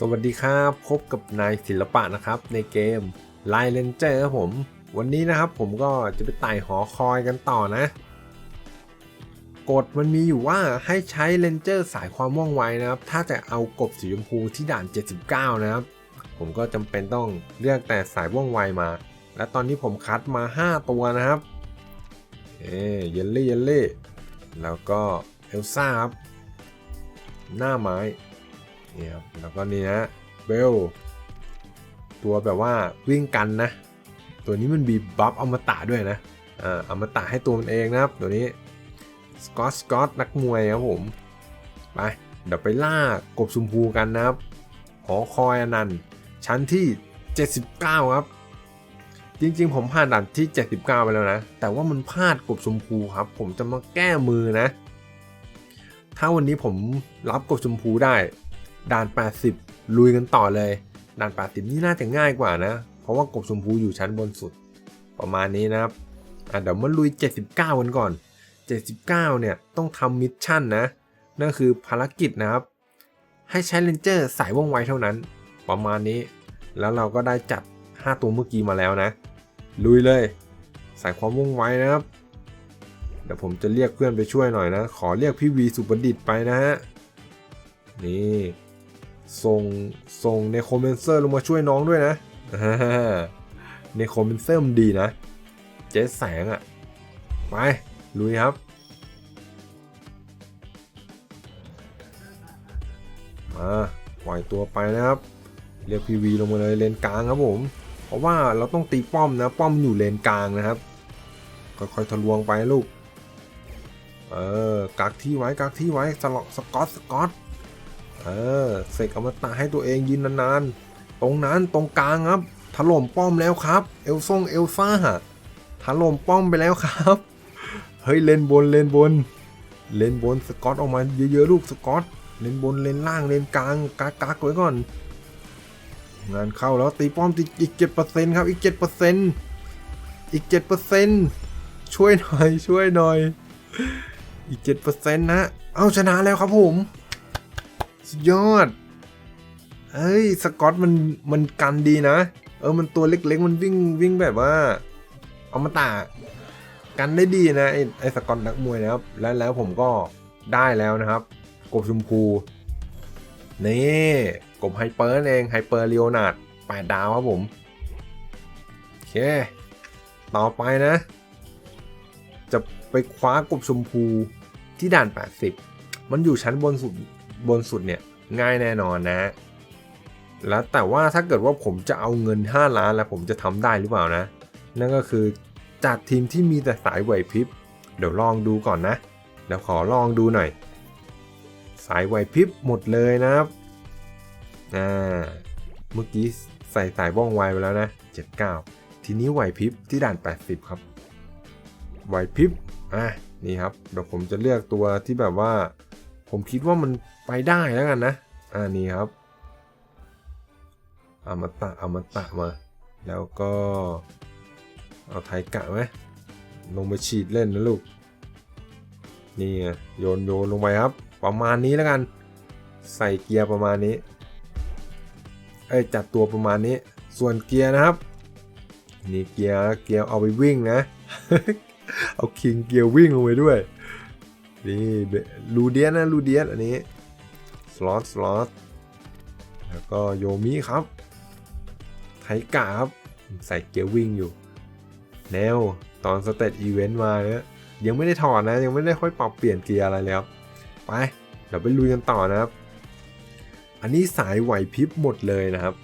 สวัสดีครับ พบกับนายศิลปะนะครับในเกม l i เลนเจอร์ครับผม วันนี้นะครับผมก็จะไปไต่หอคอยกันต่อนะ กฎมันมีอยู่ว่าให้ใช้เลนเจอร์สายความว่องไวนะครับ ถ้าจะเอากบสีชมพูที่ด่าน 79 นะครับ ผมก็จำเป็นต้องเลือกแต่สายว่องไวมา และตอนนี้ผมคัดมา 5 ตัวนะครับ เอ๊เยลลี่เยลลี่แล้วก็เอลซ่าครับหน้าไม้ นี่ครับแล้วก็นี่นะเบลตัวแบบว่าวิ่งกันนะ ตัวนี้มันบีบัฟอมตะด้วยนะอ่าอมตะให้ตัวมันเองนะครับ ตัวนี้สกอตสกอตนักมวยครับผมไปเดี๋ยวไปล่ากบชมพูกันนะครับหอคอยอนันต์ชั้นที่ 79 ครับ จริงๆ ผมผ่านด่านที่ 79 ไปแล้วนะ แต่ว่ามันพลาดกบชมพูครับ ผมจะมาแก้มือนะ ถ้าวันนี้ผมรับกบชมพูได้ ด่าน 80 ลุยกันต่อเลย ด่าน 80 นี่น่าจะง่ายกว่านะ เพราะว่ากบชมพูอยู่ชั้นบนสุด ประมาณนี้นะครับอะเดี๋ยวมาลุย 79 กันก่อน 79 เนี่ยต้องทำมิชชั่นนะ นั่นคือภารกิจนะครับ ให้ใช้เลนเจอร์สายว่องไวเท่านั้น ประมาณนี้ แล้วเราก็ได้จัด 5 ตัวเมื่อกี้มาแล้วนะ ลุยเลย สายความว่องไวนะครับ เดี๋ยวผมจะเรียกเพื่อนไปช่วยหน่อยนะ ขอเรียกพี่วีสุประดิษฐ์ไปนะฮะ นี่ ส่งส่งในคอมเมนเซอร์ลงมาช่วยน้องด้วยนะอ่าในคอมเมนเซอร์มันดีนะ เจ๊แสงอะ่ะ ไป ลุยครับ มาปล่อยตัวไปนะครับ เรียกพีวีลงมาเลยเลนกลางครับผม เพราะว่าเราต้องตีป้อมนะ ป้อมอยู่เลนกลางนะครับ ค่อยๆทะลวงไปลูก เออกักที่ไว้กักที่ไว้สล็อกสกอตสกอต เออเสกอมตะให้ตัวเองยืนนานๆ ตรงนั้นตรงกลางครับ ถล่มป้อมแล้วครับ เอลซ่งเอลซ่าถล่มป้อมไปแล้วครับ เฮ้ยเลนบนเลนบน เลนบนสกอตออกมาเยอะๆลูกสกอต เลนบนเลนล่างเลนกลางกักกักไว้ก่อน งานเข้าแล้วตีป้อมติดอีกเจ็ดเปอร์เซ็นต์ครับอีกเจ็ดเปอร์เซ็นต์อีกเจ็ดเปอร์เซ็นต์ช่วยหน่อยช่วยหน่อย อีกเจ็ดเปอร์เซ็นต์นะ เอาชนะแล้วครับผม สุดยอด เฮ้ย สกอตมันมันกันดีนะ เออ มันตัวเล็กๆ มันวิ่งวิ่งแบบว่า เอามาตากันได้ดีนะ ไอ้ไอ้สกอตนักมวยนะครับ แล้วแล้วผมก็ได้แล้วนะครับ กบชมพู นี่ กบไฮเปอร์เอง ไฮเปอร์เลียนาดแปดดาวครับผม โอเค ต่อไปนะ จะไปคว้ากบชมพูที่ด่าน 80 มันอยู่ชั้นบนสุด บนสุดเนี่ยง่ายแน่นอนนะ แล้วแต่ว่าถ้าเกิดว่าผมจะเอาเงิน 5 ล้านแล้วผมจะทำได้หรือเปล่านะ นั่นก็คือจากทีมที่มีแต่สายไหวพริบ เดี๋ยวลองดูก่อนนะ เดี๋ยวขอลองดูหน่อย สายไหวพริบหมดเลยนะครับอ่าเมื่อกี้ใส่สายว่องไวไปแล้วนะ 79 ทีนี้ไหวพริบที่ด่าน 80 ครับ ไหวพริบอะนี่ครับเดี๋ยวผมจะเลือกตัวที่แบบว่า ผมคิดว่ามัน ไปได้แล้วกันนะอ่านี่ครับอามาตะอามาตะมา แล้วก็เอาไทยกะไหมลงไปฉีดเล่นนะลูก นี่โยนโยนลงไปครับ ประมาณนี้แล้วกัน ใส่เกียร์ประมาณนี้เอ้ยจัดตัวประมาณนี้ ส่วนเกียร์นะครับ นี่เกียร์เกียร์เอาไปวิ่งนะ เอาคิงเกียร์วิ่งลงไปด้วย นี่ลูเดียนนะลูเดียนอันนี้ สล็อตสล็อตแล้วก็โยมิครับ ไทกะครับ ใส่เกียร์วิ่งอยู่ แนว ตอนสเตตอีเวนต์มาเนี่ยยังไม่ได้ถอดนะ ยังไม่ได้ค่อยปรับเปลี่ยนเกียร์อะไรแล้วไป เดี๋ยวไปลุยกันต่อนะครับ อันนี้สายไหวพริบหมดเลยนะครับ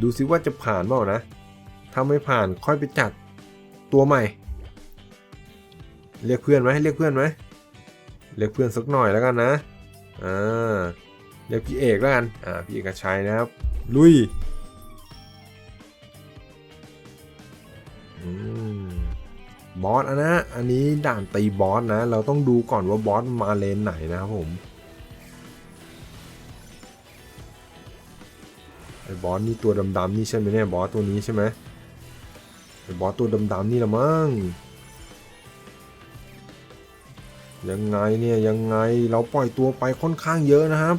ดูซิว่าจะผ่านเปล่านะ ถ้าไม่ผ่านค่อยไปจัดตัวใหม่ เรียกเพื่อนไหมเรียกเพื่อนไหมเรียกเพื่อนสักหน่อยแล้วกันนะ อ่าเรียกพี่เอกแล้วกัน อ่า พี่เอกชัยนะครับ ลุยอืมบอสอนะ อันนี้ด่านตีบอสนะ เราต้องดูก่อนว่าบอสมาเลนไหนนะครับผม ไอ้บอสนี่ตัวดำๆนี่ใช่ไหมเนี่ย บอสตัวนี้ใช่ไหมไอ้บอสตัวดำๆนี่ละมั้ง ยังไงเนี่ยยังไงเราปล่อยตัวไปค่อนข้างเยอะนะครับ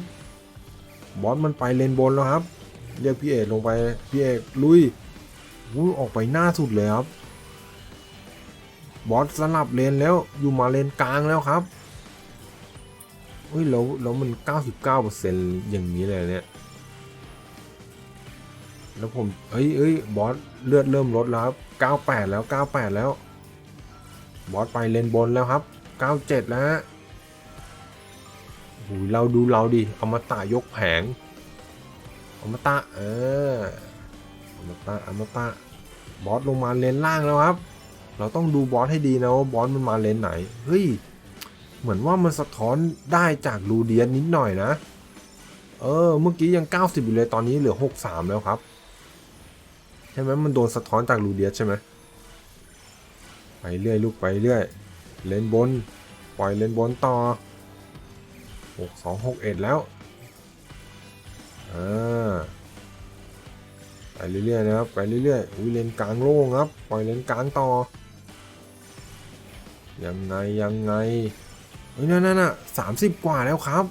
บอสมันไปเลนบนแล้วครับ เรียกพี่เอกลงไปพี่เอกลุยวุ้ยออกไปหน้าสุดเลยครับ บอสสลับเลนแล้วอยู่มาเลนกลางแล้วครับเฮ้ยแล้วแล้วมัน 99%อย่างนี้เลยเนี่ยแล้วผมเอ้ยเอ้ยบอสเลือดเริ่มลดแล้วครับ 98 แล้ว 98 แล้ว บอสไปเลนบนแล้วครับ 97 แล้วฮะโอ้ยเราดูเราดิเอามาตะยกแผงเอามาตะเออเอามาตะเอามาตะบอสลงมาเลนล่างแล้วครับ เราต้องดูบอสให้ดีนะว่าบอสมันมาเลนไหน เฮ้ย เหมือนว่ามันสะท้อนได้จากรูเดียนนิดหน่อยนะ เออ เมื่อกี้ยัง 90 อยู่เลยตอนนี้เหลือ 63 แล้วครับ ใช่ไหมมันโดนสะท้อนจากรูเดียสใช่ไหมไปเรื่อยลูกไปเรื่อย เลนบน ปล่อยเลนบนต่อ 6 2 6 1 แล้ว อ่า ไปเรื่อยๆนะครับ ไปเรื่อยๆ อุ้ยเลนกลางโล่งครับ ปล่อยเลนกลางต่อ ยังไงยังไงเฮ้ยนั่นนั่นน่ะสามสิบกว่าแล้วครับ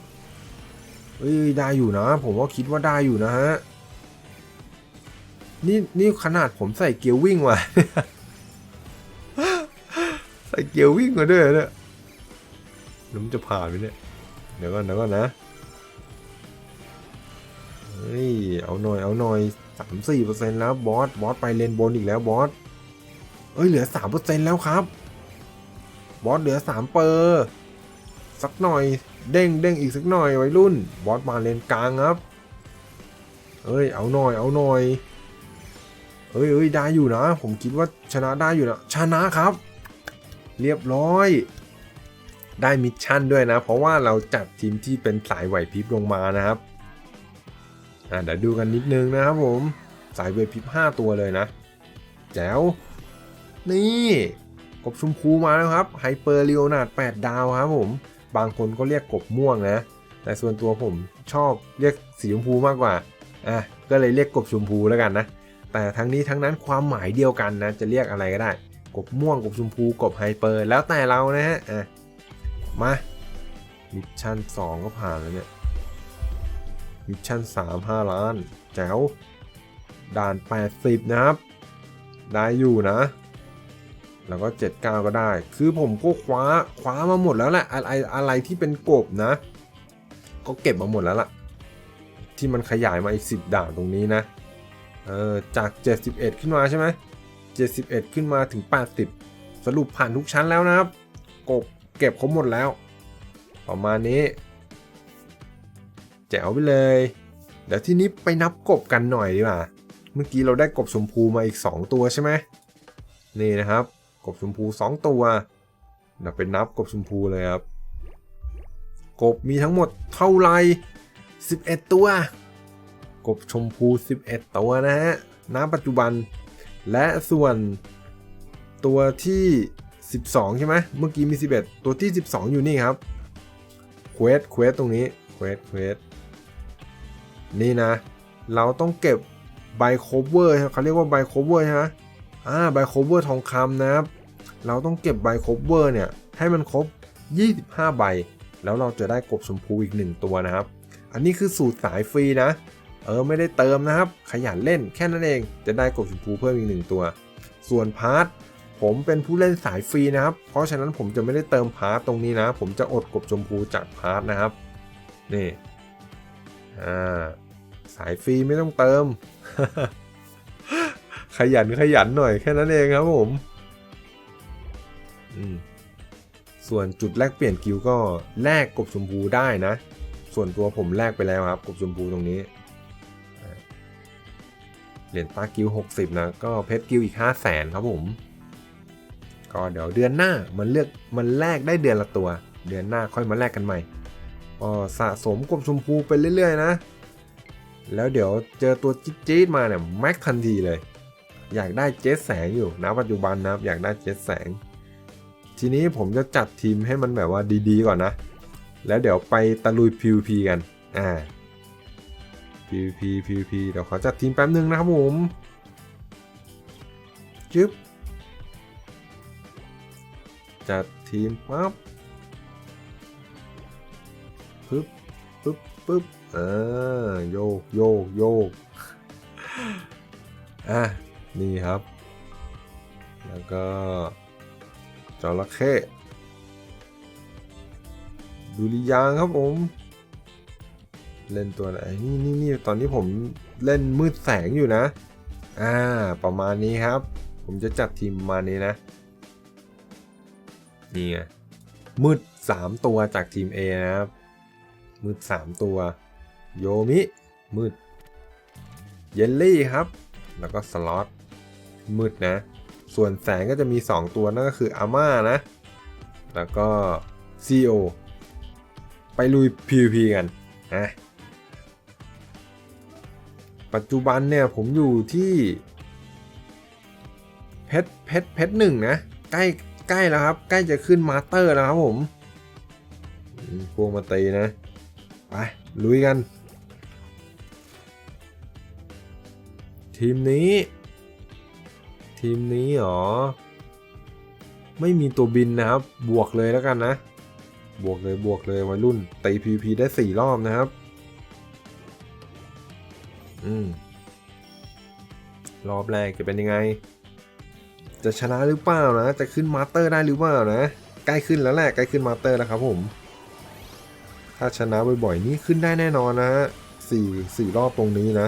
เฮ้ยได้อยู่นะ ผมว่าคิดว่าได้อยู่นะฮะ นี่นี่ขนาดผมใส่เกียร์วิ่งว่ะ ใส่เกียร์วิ่งมาด้วยเนี่ยแล้วมันจะผ่านไหมเนี่ย เดี๋ยวก่อนเดี๋ยวก่อนนะ เฮ้ย เอาหน่อย เอาหน่อยสามสี่เปอร์เซ็นต์แล้วบอส บอสไปเลนบนอีกแล้วบอส เอ้ย เหลือสามเปอร์เซ็นต์แล้วครับ บอสเหลือสามเปอร์ สักหน่อย เด้งเด้งอีกสักหน่อยวัยรุ่น บอสมาเลนกลางครับ เอ้ย เอาหน่อย เอาหน่อยเอ้ยเอ้ยได้อยู่นะ ผมคิดว่าชนะได้อยู่นะ ชนะครับ เรียบร้อย ได้มิชชั่นด้วยนะ เพราะว่าเราจัดทีมที่เป็นสายไหวพริบลงมานะครับอ่าเดี๋ยวดูกันนิดนึงนะครับผม สายไหวพริบ5 ตัวเลยนะ แจ๋ว นี่กบชมพูมาแล้วครับไฮเปอร์เรียวนาด8ดาวครับผม บางคนก็เรียกกบม่วงนะ แต่ส่วนตัวผมชอบเรียกสีชมพูมากกว่าอะก็เลยเรียกกบชมพูแล้วกันนะ แต่ทั้งนี้ทั้งนั้นความหมายเดียวกันนะ จะเรียกอะไรก็ได้ กบม่วงกบชมพูกบไฮเปอร์แล้วแต่เรานะฮะอะมามิชชั่น 2 ก็ผ่านแล้วเนี่ยมิชชั่น 3 5 ล้าน แจ๋ว ด่าน 80 นะครับ ได้อยู่นะ แล้วก็ 79 ก็ได้ คือผมก็คว้าคว้ามาหมดแล้วแหละอะไรอะไรที่เป็นกบนะ ก็เก็บมาหมดแล้วล่ะ ที่มันขยายมาอีก 10 ด่านตรงนี้นะ เออจาก 71 ขึ้นมาใช่ไหม 71 ขึ้นมาถึง 80 สรุปผ่านทุกชั้นแล้วนะครับ กบเก็บครบหมดแล้ว ประมาณนี้ แจ๋วไปเลย เดี๋ยวที่นี้ไปนับกบกันหน่อยดีกว่า เมื่อกี้เราได้กบชมพูมาอีก 2 ตัวใช่ไหมนี่นะครับ กบชมพู 2 ตัวเดี๋ยวไปนับกบชมพูเลยครับ กบมีทั้งหมดเท่าไหร่11 ตัว กบชมพู 11 ตัวนะฮะณปัจจุบัน และส่วนตัวที่ 12 ใช่ไหมเมื่อกี้มี 11 ตัวที่ 12 อยู่นี่ครับเควสเควสตรงนี้เควสเควสนี่นะ เราต้องเก็บใบโคเวอร์เขาเรียกว่าใบโคเวอร์ใช่ไหมอ่าใบโคเวอร์ทองคำนะครับ เราต้องเก็บใบโคเวอร์เนี่ย ให้มันครบ 25 ใบ แล้วเราจะได้กบชมพูอีก 1 ตัวนะครับ อันนี้คือสูตรสายฟรีนะ เออไม่ได้เติมนะครับ ขยันเล่นแค่นั้นเอง จะได้กบชมพูเพิ่มอีก1ตัว ส่วนพาร์ทผมเป็นผู้เล่นสายฟรีนะครับ เพราะฉะนั้นผมจะไม่ได้เติมพาร์ทตรงนี้นะ ผมจะอดกบชมพูจากพาร์ทนะครับ นี่ อ่า สายฟรีไม่ต้องเติม ขยันขยันหน่อยแค่นั้นเองครับผมอืมส่วนจุดแลกเปลี่ยนกิลก็แลกกบชมพูได้นะ ส่วนตัวผมแลกไปแล้วครับ กบชมพูตรงนี้ เหรียญตากิล60 นะ ก็เพชรกิลอีก 5 0 0แสนครับผม ก็เดี๋ยวเดือนหน้ามันเลือกมันแลกได้เดือนละตัว เดือนหน้าค่อยมาแลกกันใหม่ก็สะสมกบชมพูไปเรื่อยๆนะ แล้วเดี๋ยวเจอตัวจี๊ดๆมาเนี่ยแม็กทันทีเลย อยากได้เจ็ตแสงอยู่นะปัจจุบันนะอยากได้เจ็ตแสง ทีนี้ผมจะจัดทีมให้มันแบบว่าดีๆก่อนนะ แล้วเดี๋ยวไปตะลุย PVP กัน อ่า PVP PVP เดี๋ยวขอจัดทีมแป๊บนึงนะครับผมจึ๊บจัดทีมปั๊บปึ๊บปึ๊บปึ๊บเออโยกโยกโยกอะนี่ครับ แล้วก็จระเข้ดุริยางครับผม เล่นตัวไหนนี่นี่นี่ตอนนี้ผมเล่นมืดแสงอยู่นะ อ่า ประมาณนี้ครับ ผมจะจัดทีมมานี้นะ นี่ไง มืด 3 ตัวจากทีม A นะครับ มืด 3 ตัว โยมิ มืด เยลลี่ครับ แล้วก็สล็อต มืดนะ ส่วนแสงก็จะมี 2 ตัวนั่นก็คืออาม่านะ แล้วก็ซีโอไปลุย PVP กันนะ ปัจจุบันเนี่ยผมอยู่ที่เพชรเพชรเพชรหนึ่งนะใกล้ใกล้แล้วครับ ใกล้จะขึ้นมาสเตอร์แล้วครับผมพวงมาตีนะ ไป ลุยกัน ทีมนี้ ทีมนี้หรอ ไม่มีตัวบินนะครับ บวกเลยแล้วกันนะ บวกเลยบวกเลยวัยรุ่นตี PVP ได้ 4 รอบนะครับ อืมรอบแรกจะเป็นยังไง จะชนะหรือเปล่านะ จะขึ้นมาสเตอร์ได้หรือเปล่านะ ใกล้ขึ้นแล้วแหละใกล้ขึ้นมาสเตอร์แล้วครับผม ถ้าชนะบ่อยๆนี่ขึ้นได้แน่นอนนะฮะสี่สี่รอบตรงนี้นะ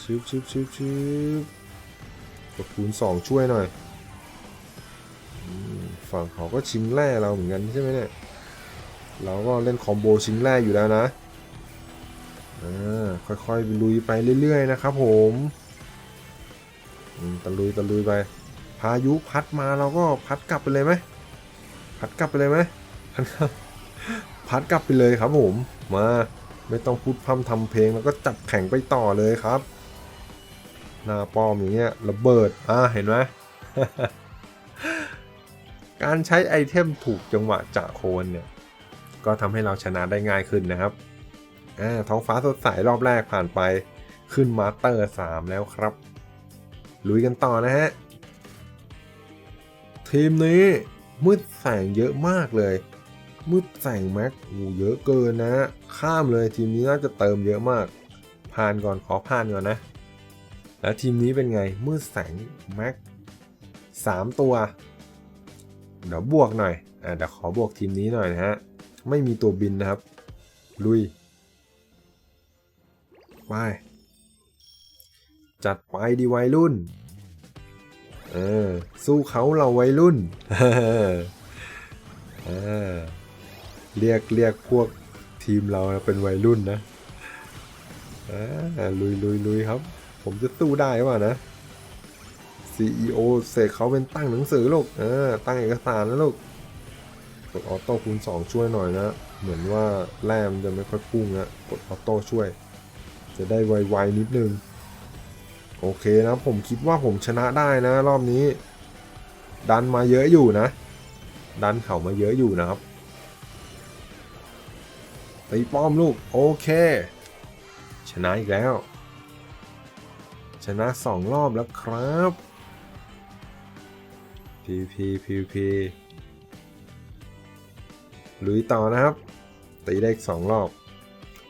ชิบชิบชิบชิบกดคูณสองช่วยหน่อยฝั่งเขาก็ชิงแร่เราเหมือนกันใช่ไหมเนี่ย เราก็เล่นคอมโบชิงแร่อยู่แล้วนะ ค่อยๆลุยไปเรื่อยๆนะครับผมตะลุยตะลุยไป พายุพัดมาเราก็พัดกลับไปเลยไหมพัดกลับไปเลยไหมพัดกลับพัดกลับไปเลยครับผมมาไม่ต้องพูดพร่ำทำเพลงแล้วก็จับแข่งไปต่อเลยครับหน้าป้อมอย่างเงี้ยระเบิดอ่าเห็นไหมการใช้ไอเทมถูกจังหวะจะโคนเนี่ยก็ทำให้เราชนะได้ง่ายขึ้นนะครับ อ่าท้องฟ้าสดใสรอบแรกผ่านไปขึ้นมาสเตอร์3แล้วครับ ลุยกันต่อนะฮะ ทีมนี้มืดแสงเยอะมากเลย มืดแสงแม็กโอ้เยอะเกินนะ ข้ามเลยทีมนี้น่าจะเติมเยอะมาก ผ่านก่อนขอผ่านก่อนนะ แล้วทีมนี้เป็นไงมืดแสงแม็กสามตัว เดี๋ยวบวกหน่อยอ่าเดี๋ยวขอบวกทีมนี้หน่อยนะฮะ ไม่มีตัวบินนะครับ ลุย ไป จัดไปดีวัยรุ่น เออ สู้เขาเราวัยรุ่น เออ เรียกเรียกพวกทีมเราเป็นวัยรุ่นนะอ่าลุยลุยลุยครับ ผมจะสู้ได้ป่ะนะ CEO เสกเขาเป็นตั้งหนังสือลูก เออ ตั้งเอกสารนะลูกกดออโต้คูณ2ช่วยหน่อยนะ เหมือนว่าแรมนจะไม่ค่อยพุ่งนะกดออโต้ช่วย จะได้ไวๆนิดนึง โอเคนะผมคิดว่าผมชนะได้นะ รอบนี้ ดันมาเยอะอยู่นะ ดันเข่ามาเยอะอยู่นะครับตีป้อมลูก โอเค ชนะอีกแล้ว ชนะสองรอบแล้วครับ PVP PVP ลุยต่อนะครับ ตีได้อีกสองรอบ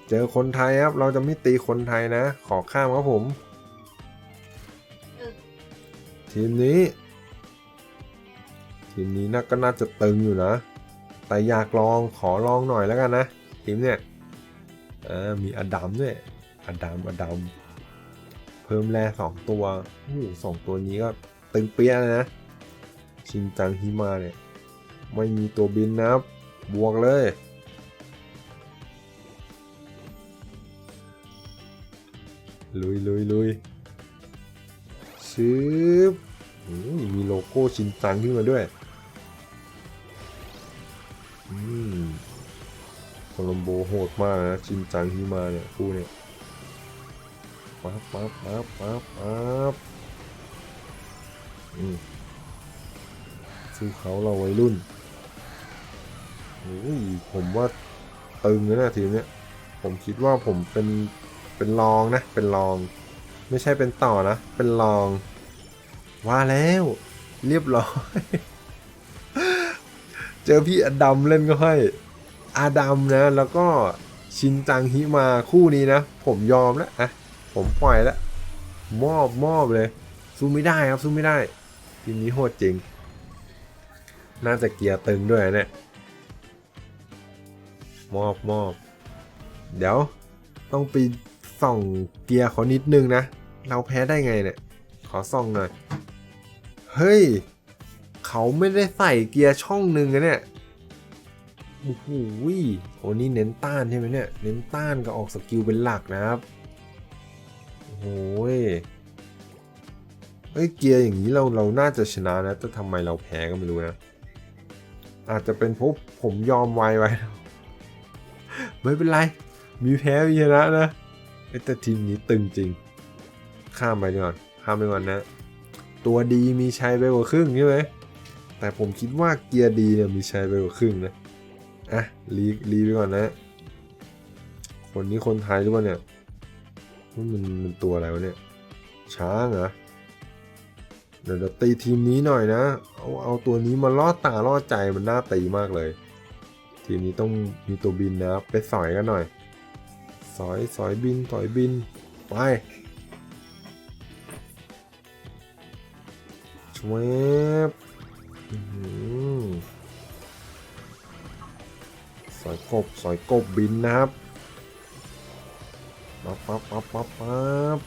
เจอคนไทยครับ เราจะไม่ตีคนไทยนะ ขอข้ามครับผม ทีมนี้ ทีมนี้น่าก็น่าจะตึงอยู่นะ แต่อยากลองขอลองหน่อยแล้วกันนะ ทีมเนี่ยอ่ามีอดัมด้วยอดัมอดัมเพิ่มแร่สองตัวโอ้โหสองตัวนี้ก็ตึงเปี้ยเลยนะ ชินจังฮิมาเนี่ย ไม่มีตัวบินนะครับ บวกเลย ลุยลุยลุยชืบอุ้ยมีโลโก้ชินจังขึ้นมาด้วยอืมโคลัมโบโหดมากนะชินจังฮิมาเนี่ยคู่เนี่ยปั๊บปั๊บปั๊บปั๊บปั๊บอืมสู้เขาเราวัยรุ่นโอ้ยผมว่าตึงนะเนี่ยทีมเนี้ยผมคิดว่าผมเป็น เป็นรองนะ เป็นรอง ไม่ใช่เป็นต่อนะ เป็นรอง ว่าแล้ว เรียบร้อย เจอพี่อดัมเล่นก็ให้อาดัมนะ แล้วก็ชินจังฮิมาคู่นี้นะ ผมยอมแล้วอะผมปล่อยแล้วมอบมอบเลย สู้ไม่ได้ครับสู้ไม่ได้ทีมนี้โหดจริง น่าจะเกียร์ตึงด้วยนะเนี่ยมอบมอบ เดี๋ยว ต้องไป ส่องเกียร์เขานิดนึงนะ เราแพ้ได้ไงเนี่ย ขอส่องหน่อย เฮ้ย เขาไม่ได้ใส่เกียร์ช่องหนึ่งนะเนี่ยโอ้โหโอ้นี่เน้นต้านใช่ไหมเนี่ย เน้นต้านกับออกสกิลเป็นหลักนะครับ โอ้โหยเอ้ย เกียร์อย่างนี้เราเราน่าจะชนะนะ แต่ทำไมเราแพ้ก็ไม่รู้นะ อาจจะเป็นเพราะผมยอมไวไว้ ไม่เป็นไร มีแพ้มีชนะนะ แต่ทีมนี้ตึงจริง ข้ามไปก่อน ข้ามไปก่อนนะ ตัวดีมีชัยไปกว่าครึ่งใช่ไหมแต่ผมคิดว่าเกียร์ดีเนี่ยมีชัยไปกว่าครึ่งนะ อะรีรีไปก่อนนะ คนนี้คนไทยหรือเปล่าเนี่ย มันมันตัวอะไรวะเนี่ย ช้างเหรอ เดี๋ยวตีทีมนี้หน่อยนะ เอาเอาตัวนี้มาล่อตาล่อใจมันน่าตีมากเลย ทีมนี้ต้องมีตัวบินนะไปสอยกันหน่อย สอยสอยบินสอยบิน ไปชวบอื้อหือสอยกบสอยกบบินนะครับปั๊บปั๊บปั๊บปั๊บปั๊บ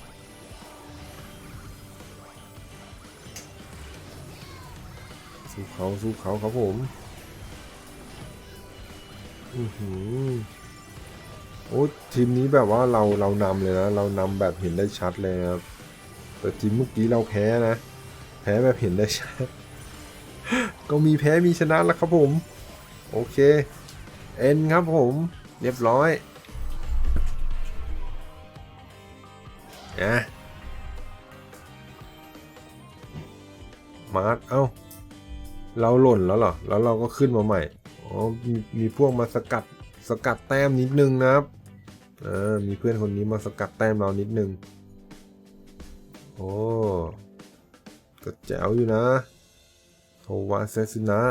สู้เขาสู้เขาครับผม อือหือ โอ้ทีมนี้แบบว่าเราเรานำเลยนะ เรานำแบบเห็นได้ชัดเลยครับแต่ทีมเมื่อกี้เราแพ้นะ แพ้แบบเห็นได้ชัด ก็มีแพ้มีชนะแล้วครับผม โอเค เอ็นครับผม เรียบร้อยนะมาร์คเอ้า เราหล่นแล้วเหรอ แล้วเราก็ขึ้นมาใหม่ อ๋อ มีมีพวกมาสกัดสกัดแต้มนิดนึงนะครับ ออมีเพื่อนคนนี้มาสกัดแต้มเรานิดนึง โอ้ก็แจ๋วอยู่นะโทวาเซซินะ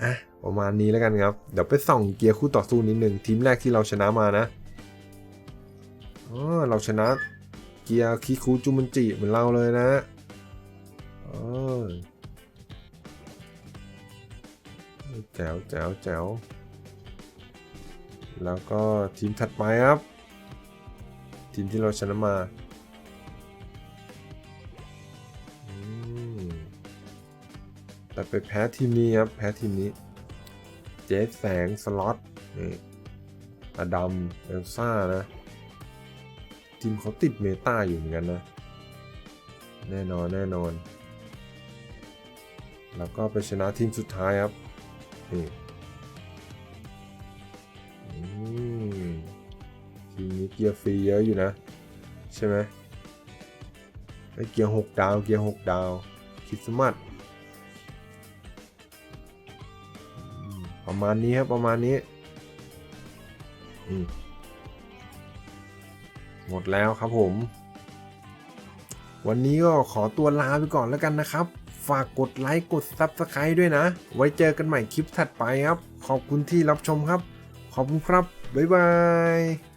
อะประมาณนี้แล้วกันครับ เดี๋ยวไปส่องเกียร์คู่ต่อสู้นิดนึงทีมแรกที่เราชนะมานะอ๋อเราชนะเกียร์คิคูจูมันจิเหมือนเราเลยนะอ๋อแจ๋วแจ๋วแจ๋ว แล้วก็ทีมถัดไปครับ ทีมที่เราชนะมาแต่ไปแพ้ทีมนี้ครับ แพ้ทีมนี้ เจสแสงสล็อตนี่อดัมเอลซ่านะ ทีมเขาติดเมตาอยู่เหมือนกันนะ แน่นอนแน่นอน แล้วก็ไปชนะทีมสุดท้ายครับนี่ เกียร์ฟรีเยอะอยู่นะ ใช่ไหมไอเกียร์หกดาว เกียร์หกดาวคริสต์มาสประมาณนี้ครับ ประมาณนี้หมดแล้วครับผม วันนี้ก็ขอตัวลาไปก่อนแล้วกันนะครับ ฝากกดไลค์กด Subscribe ด้วยนะ ไว้เจอกันใหม่คลิปถัดไปครับ ขอบคุณที่รับชมครับ ขอบคุณครับ บ๊ายบาย